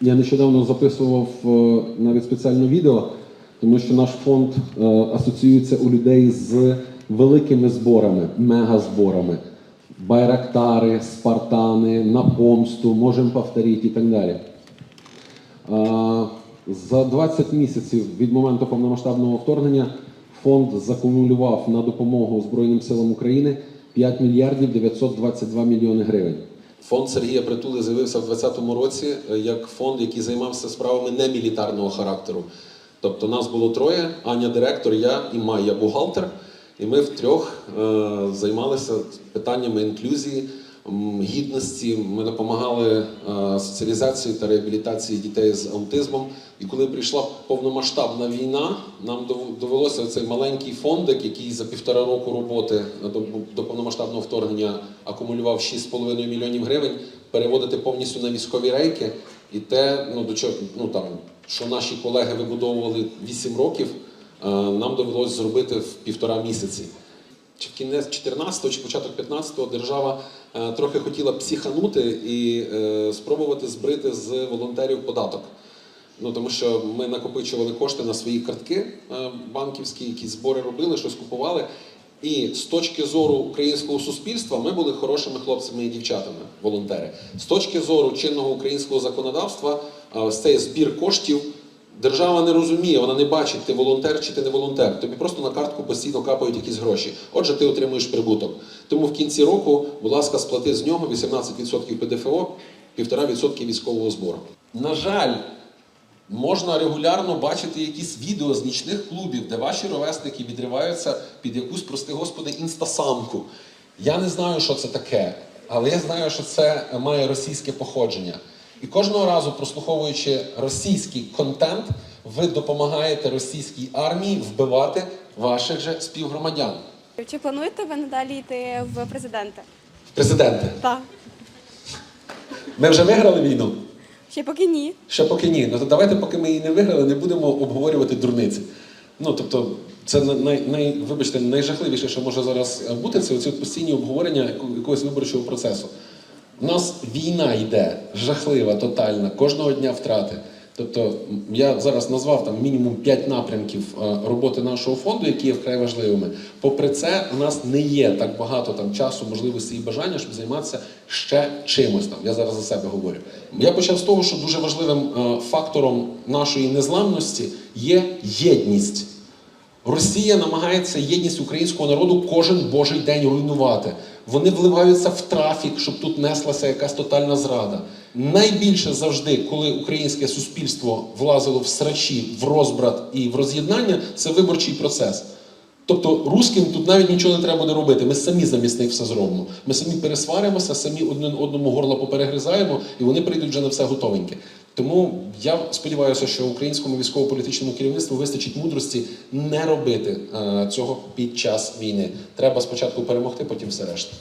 Я нещодавно записував е, навіть спеціальне відео, тому що наш фонд е, асоціюється у людей з великими зборами, мегазборами. Байрактари, Спартани, на помсту, можемо повторити і так далі. За 20 місяців від моменту повномасштабного вторгнення фонд закумулював на допомогу Збройним силам України 5 мільярдів 922 мільйони гривень. Фонд Сергія Притули з'явився в 2020 році е, як фонд, який займався справами немілітарного характеру. Тобто нас було троє: Аня директор, я і Майя бухгалтер. І ми втрьох е, займалися питаннями інклюзії, гідності. Ми допомагали е, соціалізації та реабілітації дітей з аутизмом. І коли прийшла повномасштабна війна, нам довелося цей маленький фондик, який за півтора року роботи до, до повномасштабного вторгнення акумулював 6,5 мільйонів гривень, переводити повністю на військові рейки. І те, ну до чого, ну там, що наші колеги вибудовували 8 років, е, нам довелося зробити в півтора місяці. Чи кінець 14-го, чи початок 15-го держава е, трохи хотіла психанути і е, спробувати збрити з волонтерів податок. Ну тому що ми накопичували кошти на свої картки е, банківські, якісь збори робили, щось купували. І з точки зору українського суспільства ми були хорошими хлопцями і дівчатами, волонтери. З точки зору чинного українського законодавства, цей збір коштів Держава не розуміє, вона не бачить, ти волонтер чи ти не волонтер. Тобі просто на картку постійно капають якісь гроші. Отже, ти отримуєш прибуток. Тому в кінці року, будь ласка, сплати з нього 18% ПДФО, 1,5% військового збору. На жаль, можна регулярно бачити якісь відео з нічних клубів, де ваші ровесники відриваються під якусь, прости господи, інстасамку. Я не знаю, що це таке, але я знаю, що це має російське походження. І кожного разу, прослуховуючи російський контент, ви допомагаєте російській армії вбивати ваших же співгромадян. Чи плануєте ви надалі йти в президенти? Президенти, Так. ми вже виграли війну? Ще поки ні. Ще поки ні. Ну то давайте, поки ми її не виграли, не будемо обговорювати дурниці. Ну тобто, це на- най, най, вибачте, найжахливіше, що може зараз бути, це оці постійні обговорення якогось виборчого процесу. У нас війна йде жахлива, тотальна, кожного дня втрати. Тобто, я зараз назвав там мінімум 5 напрямків е, роботи нашого фонду, які є вкрай важливими. Попри це, у нас не є так багато там часу, можливостей і бажання, щоб займатися ще чимось там. Я зараз за себе говорю. Я почав з того, що дуже важливим е, фактором нашої незламності є єдність. Росія намагається єдність українського народу кожен божий день руйнувати. Вони вливаються в трафік, щоб тут неслася якась тотальна зрада. Найбільше завжди, коли українське суспільство влазило в срачі, в розбрат і в роз'єднання, це виборчий процес. Тобто русським тут навіть нічого не треба буде робити. Ми самі замість них все зробимо. Ми самі пересваримося, самі один одному горло поперегризаємо, і вони прийдуть вже на все готовеньке. Тому я сподіваюся, що українському військово-політичному керівництву вистачить мудрості не робити е, цього під час війни. Треба спочатку перемогти, потім все решта.